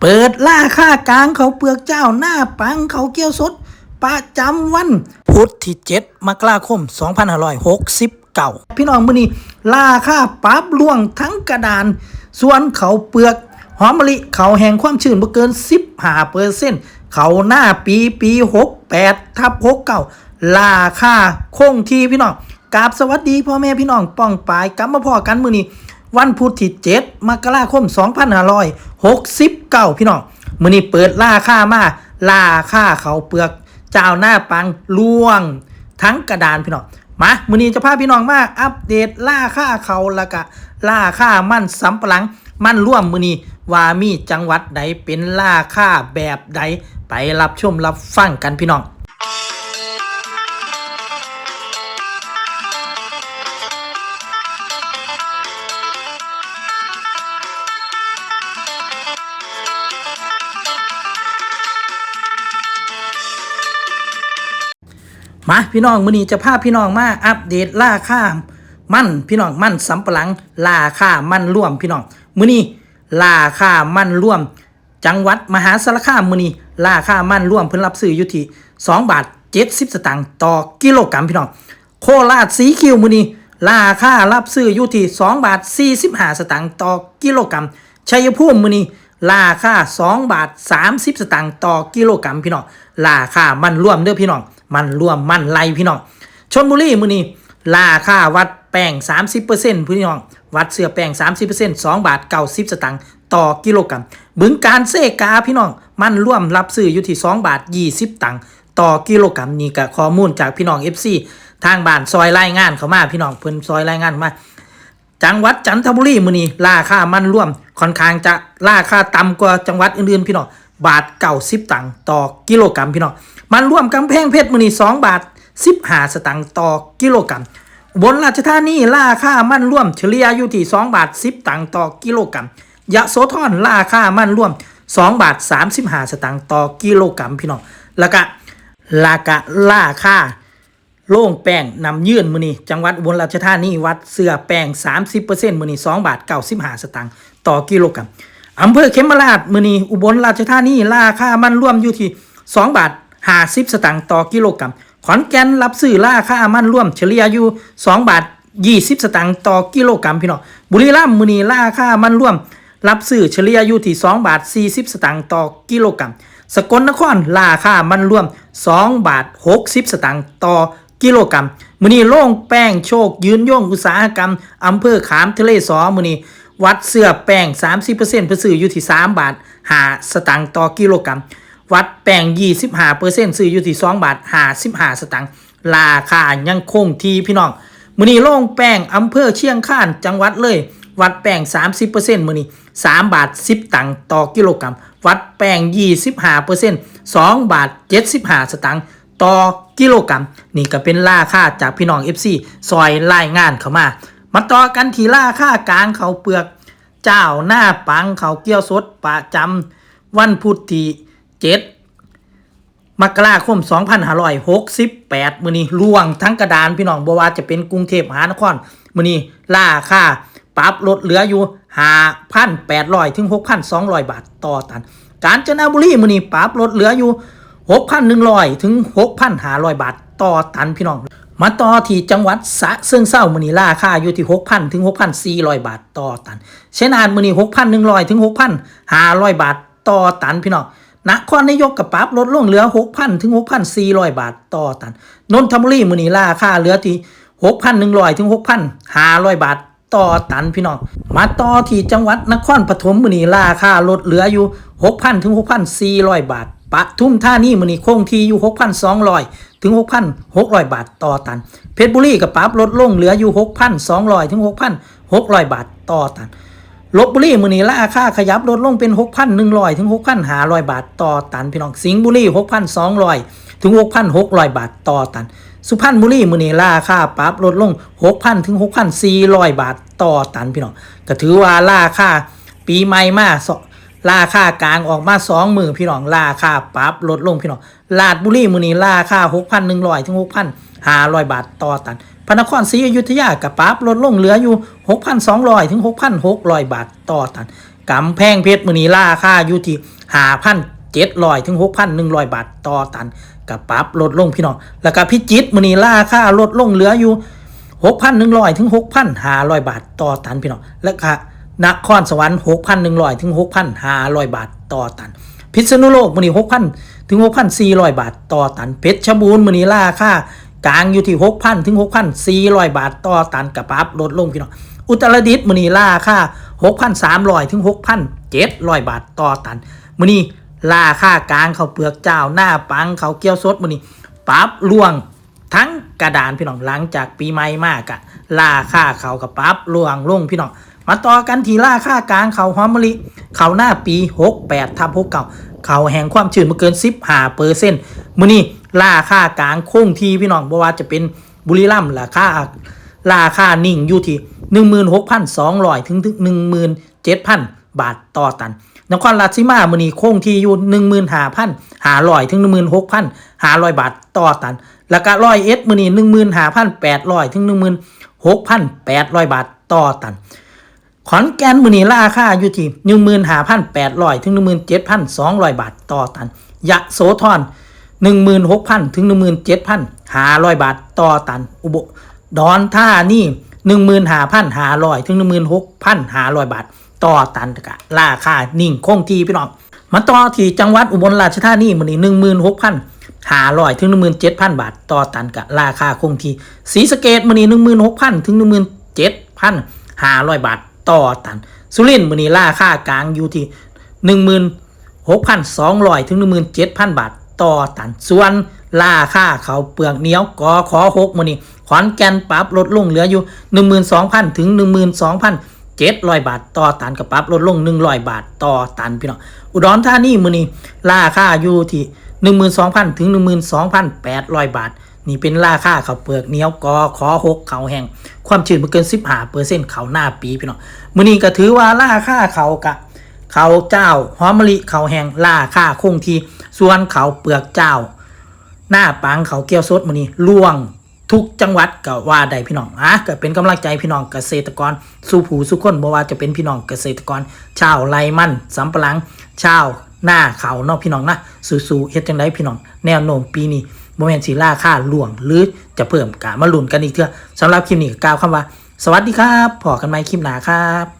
เปิดล่าค่ากลางเขาเปลือกเจ้าหน้าปังเขาเกี้ยวสด ประจำวัน พุธที่ 7 มกราคม 2569 พี่น้องมื้อนี้ล่าค่าปรับล่วงทั้งกระดาน ส่วนเขาเปลือก หอมมะลิเขาแห่งความชื้นบ่เกิน 15เปอร์เซ็นต์เขาหน้าปีปี 68ทับ69ล่าค่าคงที่พี่น้องกราบสวัสดีพ่อแม่พี่น้องป้องปายกลับมาพ่อกันมื้อนี้ วันพุธที่7มกราคม 2569 พี่น้องมื้อนี้เปิดล่าค่ามาล่าค่าเขาเปลือกเจ้าหน้าปังล่วง ทั้งกระดานพี่น้องมามื้อนี้จะพาพี่น้องมาอัปเดตล่าค่าเขาล้วก็ล่าค่ามันสำปะหลัง มันร่วมมื้อนี้ว่ามีจังหวัดใดเป็นล่าค่าแบบใดไปรับชมรับฟังกันพี่น้อง มาพี่น้องมื้อนี้จะพาพี่น้องมาอัปเดตราคามันพี่น้องมันสำปะหลังราคามันร่วมพี่น้องมื้อนี้ราคามันร่วม จังหวัดมหาสารคามมื้อนี้ราคามันร่วมเพิ่นรับซื้ออยู่ที่2บาท70 สตางค์ต่อกิโลกรัมพี่น้องโคราชสีคิวมื้อนี้ราคารับซื้ออยู่ที่2บาท45 สตางค์ต่อกิโลกรัมชัยภูมิมื้อนี้ ราคา2บาท 30 สตางค์ต่อกิโลกรัมพี่น้องราคามันร่วมเด้อพี่น้อง มันร่วมมันไล่พี่น้องชนบุรีมือนี้ราคาวัดแป้ง 30%พี่น้อง วัดเสื้อแป้ง 30% 2 บาท 90 สตางค์ต่อกิโลกรัม บึงการเซกาพี่น้อง มันร่วมรับซื้ออยู่ที่ 2 บาท 20 ตังค์ต่อกิโลกรัมนี่ก็ข้อมูลจากพี่น้อง FC ทางบ้านซอยรายงานเข้ามาพี่น้องเพิ่นซอยรายงานมา จังหวัดจันทบุรีมือนี้ราคามันร่วม ค่อนข้างจะราคาต่ำกว่าจังหวัดอื่นๆพี่น้องบาทเก้าสิบตังค์ต่อกิโลกรัมพี่น้องมันร่วมกำแพงเพชรมือนี่สองบาทสิบห้าสตังค์ต่อกิโลกรัมอุบนราชธานีราคามันร่วมเฉลี่ยอยู่ที่สองบาทสิบตังค์ต่อกิโลกรัมยะโสธรราคามันร่วมสองบาทสามสิบห้าสตังค์ต่อกิโลกรัมพี่น้องแล้วก็ราคาราคาโล่งแป้งนำยื่นมือนี้จังหวัดบลราชธานีวัดเสือแป้ง 30%มือนี้2บาท95สตางค์ ต่อกิโลกรัมอำเภอเขมราชมือนีอุบลราชธานีราคามันร่วมอยู่ที่2บาท50สตางค์ต่อกิโลกรัมขอนแก่นรับซื้อราคามันร่วมเฉลี่ยอยู่2บาท20 สตางค์ต่อกิโลกรัมพี่น้องบุรีรัมย์มือนีราคามันร่วม รับซื้อเฉลี่ยอยู่ที่2บาท40 สตางค์ต่อกิโลกรัมสกลนครราคามันร่วม 2 บาท 60 สตางค์ต่อกิโลกรัมมือนี้โล่งแป้งโชคยืนย่งอุตสาหกรรมอำเภอขามทะเลสอมือนี้ วัดเสื้อแป้ง 30%เพื่อซื้ออยู่ที่ 3 บาทหาสตางค์ต่อกิโลกรัม วัดแป้ง 25%ซื้ออยู่ที่ 2 บาท55สตางค์ราคายังคงที่พี่น้องมือนี้โล่งแป้งอำเภอเชียงคานจังหวัดเลย วัดแป้ง 30%มือนี้ 3 บาท 10 ตังค์ต่อกิโลกรัม วัดแป้ง 25% 2 บาท 75 สตางค์ต่อกิโลกรัม นี่ก็เป็นราคาจากพี่น้อง FC ซอยรายงานเข้ามา มาต่อกันทีล่าคากลางเขาเปลือก เจ้าหน้าปังเขาเกี้ยวสดประจำวันพุธที่7มกราคม 2568 มื้อนี้ล่วงทั้งกระดานพี่น้องบ่ว่าจะเป็นกรุงเทพมหานครมื้อนี้ราค่าปรับลดเหลืออยู่5,800 ถึง 6,200 บาทต่อตัน กาญจนบุรีมื้อนี้ปรับลดเหลืออยู่ 6,100 ถึง 6,500 บาทต่อตันพี่น้อง มาต่อที่จังหวัดสะเชิงเซามื้อนี้ราค่าอยู่ที่ 6,000 ถึง 6,400 บาทต่อตัน เชัยนาทมื้อนี6,100 ถึง 6,500 บาทต่อตันพี่น้องนครนายกกับปรับลดลงเหลือ 6,000 ถึง 6,400 บาทต่อตัน นนทบุรีมื้อนี้ราค่าเหลือที่ 6,100 ถึง 6,500 บาทต่อตันพี่น้อง มาต่อที่จังหวัดนครปฐมมื้อนี้ราค่าลดเหลืออยู่ 6,000 ถึง 6,400 บาท ปทุมธานี่มื้อนี้คงที่อยู่ 6,200 ถึง 6,600 บาทต่อตัน เพชรบุรีกับปรับลดลงเหลืออยู่ 6,200 ถึง 6,600 บาทต่อตันลบบุรีมือนี้ราคาขยับลดลงเป็น 6,100 ถึง 6,500 บาทต่อตันพี่น้องสิงห์บุรี 6,200 ถึง 6,600 บาทต่อตัน สุพรรณบุรีมือนี้ราคาปรับลดลง 6,000 ถึง 6,400 บาทต่อตันพี่น้องก็ถือว่าราคาปีใหม่มาส ราคากลางออกมา2มือพี่น้องราคาปรับลดลงพี่น้องลาดบุรีมือนี้ราคา6,100ถึง6,500บาทต่อตันพระนครศรีอยุธยากับปรับลดลงเหลืออยู่6,200ถึง6,600บาทต่อตันกำแพงเพชรมือนี้ราคาอยู่ที่หาพันเจ็ดร้อยถึงหกพันหนึ่งร้อยบาทต่อตันกับปรับลดลงพี่น้องแล้วก็พิจิตรมือนี้ราคาลดลงเหลืออยู่หกพันหนึ่งร้อยถึงหกพันห้าร้อยบาทต่อตันพี่น้องแล้วก็ นครสวรรค์หกพันหนึ่งร้อยถึงหกพันห้าร้อยบาทต่อตัน พิษณุโลกมือนี้หกพันถึงหกพันสี่ร้อยบาทต่อตัน เพชรบูรณ์มือนี้ราคากลางอยู่ที่หกพันถึงหกพันสี่ร้อยบาทต่อตันกับปรับลดลงพี่น้องอุตรดิตถ์มือนี้ราคาหกพันสามร้อยถึงหกพันเจ็ดร้อยบาทต่อตันมือนี้ราคากลางเขาเปลือกเจ้าหน้าปังเขาเกี๊ยวสดมือนี้ปรับล่วงทั้งกระดานพี่น้องหลังจากปีใหม่มากอะราคาเขากับปรับล่วงลงพี่น้อง มาต่อกันทีล่าค่ากลางเขาวหอมมะลิ เขาหน้าปี 68ทับ6เก่าเขาแห่งความชื้นมาเกิน 15เปอร์เซ็นต์มื้อนี้ราค่ากลางคงที่พี่น้องบ่ว่าจะเป็นบุรีรัมย์ราคาราคานิ่งอยู่ที่ 16,200 ถึงถึง17,000 บาทต่อตัน นครราชสีมามื้อนี้คงที่อยู่ 15,500 ถึง 16,500 บาทต่อตัน แล้วก็ร้อยเอ็ดมื้อนี้ 15,800 ถึง 16,800 บาทต่อตัน ขอนแก่นมือนีราคาอยู่ที่หนึ่งหมื่นห้าพันแปดร้อยถึงหนึ่งหมื่นเจ็ดพันสองร้อยบาทต่อตัน ยะโสธรหนึ่งหมื่นหกพันถึงหนึ่งหมื่นเจ็ดพันห้าร้อยบาทต่อตัน อุบดอนท่านี่หนึ่งหมื่นห้าพันห้าร้อยถึงหนึ่งหมื่นหกพันห้าร้อยบาทต่อตันกะราคานิ่งคงที่พี่น้องมาต่อที่จังหวัดอุบลราชธานีมือนีหนึ่งหมื่นหกพันห้าร้อยถึงหนึ่งหมื่นเจ็ดพันบาทต่อตันกะราคาคงที่ศรีสะเกดมือนีหนึ่งหมื่นหกพันถึงหนึ่งหมื่นเจ็ดพันห้าร้อยบาท ต่อตัน สุรินทร์มือนี้ราคากลางอยู่ที่หนึ่งหมื่นหกพันสองร้อยถึงหนึ่งหมื่นเจ็ดพันบาทต่อตัน ส่วนราคาเขาเปลือกเหนียวกอขอหกมือนี้ขอนแก่นปรับลดลงเหลืออยู่หนึ่งหมื่นสองพันถึงหนึ่งหมื่นสองพันเจ็ดร้อยบาทต่อตันกับปรับลดลงหนึ่งร้อยบาทต่อตันพี่น้องอุดรธานีมือนี้ราคาอยู่ที่หนึ่งหมื่นสองพันถึงหนึ่งหมื่นสองพันแปดร้อยบาท นี่เป็นราคาข้าวเปลือกเนี้ยวกอขอหกเขาแห้งความชื้นมันเกินสิบห้าเปอร์เซ็นต์เขาหน้าปีพี่น้องมื้อนี้ก็ถือว่าราคาเขาวกะเขาวเจ้าหอมมะลิเขาวแห้งราคาคงที่ส่วนเขาวเปลือกเจ้า หน้าปังเขาวเกี๊ยวสดมื้อนี้ล่วงทุกจังหวัดก็ว่าได้พี่น้องอะก็เป็นกำลังใจพี่น้องเกษตรกรสู่ผู้สุคนบ่ว่าจะเป็นพี่น้องเกษตรกร ชาวไรมันสำปะหลัง ชาวหน้าเขาเนาะพี่น้องนะสู้ๆเฮ็ดจังไดพี่น้อง แนวโน้มปีนี้ บ่แม่นสิราคาล่วงหรือจะเพิ่มกะมาลุ้นกันอีกเทื่อสำหรับคลิปนี้ก็กล่าวคำว่า สวัสดีครับพอกันใหม่คลิปหน้าครับ